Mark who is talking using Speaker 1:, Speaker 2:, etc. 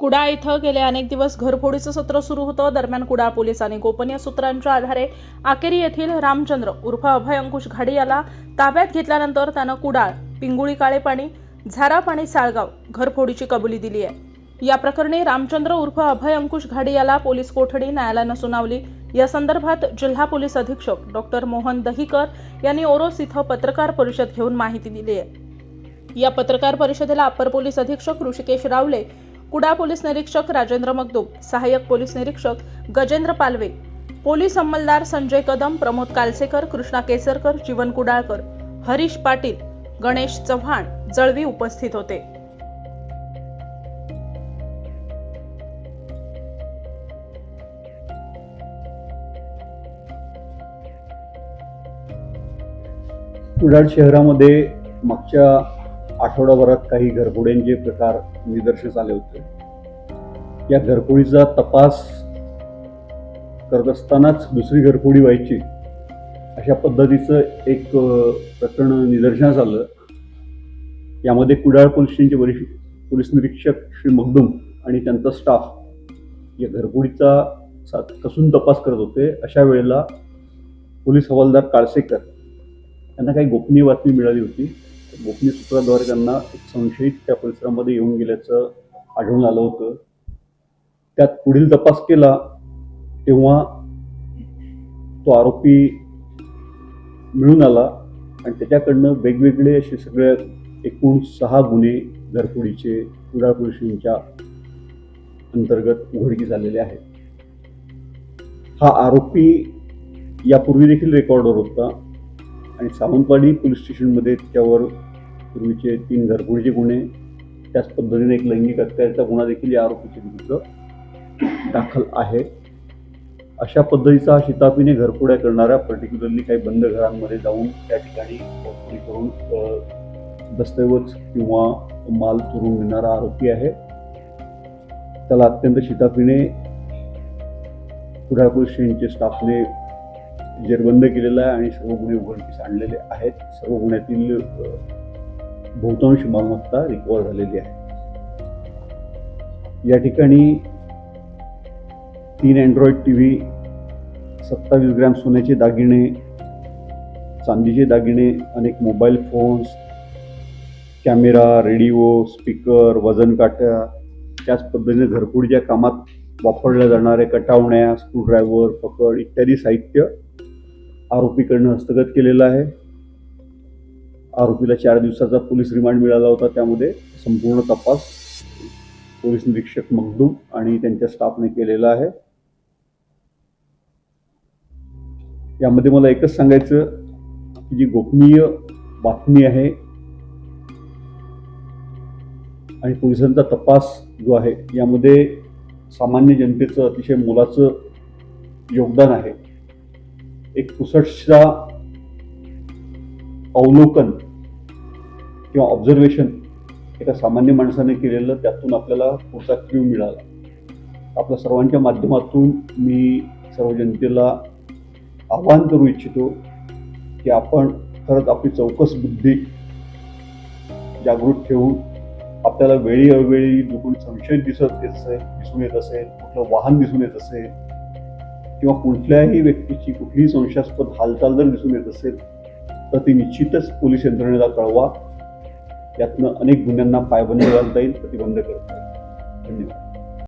Speaker 1: कुडाळ इथं गेले अनेक दिवस घरफोडीचं सत्र सुरू होतं. दरम्यान कुडा पोलिसांनी गोपनीय सूत्रांच्या आधारे आकेरी येथील रामचंद्र उर्फ अभय अंकुश घाडी याला ताब्यात घेतल्यानंतर त्यानं कुडाळ पिंगुळी काळे पाणी झाराप आणि साळगाव घरफोडीची कबुली दिली आहे. या प्रकरणी रामचंद्र उर्फ अभय अंकुश घाडी याला पोलीस कोठडी न्यायालयानं सुनावली. या संदर्भात जिल्हा पोलीस अधीक्षक डॉक्टर मोहन दहीकर यांनी ओरोस इथं पत्रकार परिषद घेऊन माहिती दिली आहे. या पत्रकार परिषदेला अप्पर पोलीस अधीक्षक ऋषिकेश रावले कुडाळ पोलीस निरीक्षक राजेंद्र मगदूम सहाय्यक पोलीस निरीक्षक गजेंद्र पालवे पोलीस अंमलदार संजय कदम प्रमोद कालसेकर कृष्णा केसरकर जीवन कुडाळकर हरीश पाटील गणेश चव्हाण जळवी उपस्थित होते.
Speaker 2: कुडाळ शहरामध्ये मागच्या आठवडाभरात काही घरफोड्यांचे प्रकार निदर्शनास आले होते. या घरफोडीचा तपास करत असतानाच दुसरी घरफोडी व्हायची. अशा पद्धतीचं एक प्रकरण निदर्शनास आलं. यामध्ये कुडाळ पोलीस स्टेशनचे वरिष्ठ पोलीस निरीक्षक श्री मगदूम आणि त्यांचा स्टाफ या घरफोडीचा सा- कसून तपास करत होते. अशा वेळेला पोलीस हवालदार काळसेकर यांना काही गोपनीय बातमी मिळाली होती. गोपनीय सूत्राद्वारे त्यांना संशयित त्या परिसरामध्ये येऊन गेल्याचं आढळून आलं होतं. त्यात पुढील तपास केला तेव्हा तो आरोपी मिळून आला आणि त्याच्याकडनं वेगवेगळे असे सगळे एकूण सहा गुन्हे घरफोडीचे कुडाळ पोलिसांच्या अंतर्गत उघडकीस आलेले आहेत. हा आरोपी यापूर्वी देखील रेकॉर्डवर होता. आणि सावंतवाडी पोलीस स्टेशनमध्ये त्याच्यावर पूर्वीचे तीन घरगुडीचे गुन्हे त्याच पद्धतीने एक लैंगिक अत्याचाराचा गुन्हा देखील या आरोपीच्या विरुद्ध दाखल आहे. अशा पद्धतीचा हा शिताफीने घरपुड्या करणाऱ्या पर्टिक्युलरली काही बंद घरांमध्ये जाऊन त्या ठिकाणी चौकशी करून दस्तऐवज किंवा माल चोरून नेणारा आरोपी आहे. त्याला अत्यंत शिताफीने कुडाळ पोलीस स्टेशनचे स्टाफने जेरबंद केलेला आहे आणि सर्व गुन्हे उघडकीस आणलेले आहेत. सर्व गुन्ह्यातील बहुतांश मालमत्ता रिकवर झालेली आहे. या ठिकाणी तीन अँड्रॉइड टी व्ही सत्तावीस ग्रॅम सोन्याचे दागिने चांदीचे दागिने अनेक mobile phones camera radio speaker वजन काट्या त्याच पद्धतीने घरफोडीच्या कामात वापरल्या जाणाऱ्या कटावण्या स्क्रूड्रायव्हर पकड इत्यादी साहित्य आरोपीकडनं हस्तगत केलेलं आहे. आरोपीला चार दिवसाचा पोलीस रिमांड मिळाला होता. त्यामध्ये संपूर्ण तपास पोलीस निरीक्षक मखदूम आणि त्यांच्या स्टाफने केलेला आहे. यामध्ये मला एकच सांगायचं की जी गोपनीय बातमी आहे आणि पोलिसांचा तपास जो आहे यामध्ये सामान्य जनतेचं अतिशय मोलाचं योगदान आहे. एक पुसटचा अवलोकन किंवा ऑब्झर्वेशन एका सामान्य माणसाने केलेलं त्यातून आपल्याला पुढचा क्यू मिळाला. आपल्या सर्वांच्या माध्यमातून मी सर्व जनतेला आवाहन करू इच्छितो की आपण खरंच आपली चौकस बुद्धी जागृत ठेवून आपल्याला वेळी अवेळी दुखून संशय दिसत येत असेल दिसून येत असेल कुठलं वाहन दिसून येत असेल किंवा कुठल्याही व्यक्तीची कुठलीही संशयास्पद हालचाल जर दिसून येत असेल तर ती निश्चितच पोलीस यंत्रणेला कळवा. यातनं अनेक गुन्ह्यांना पायबंद घालता येईल प्रतिबंध करता येईल. धन्यवाद.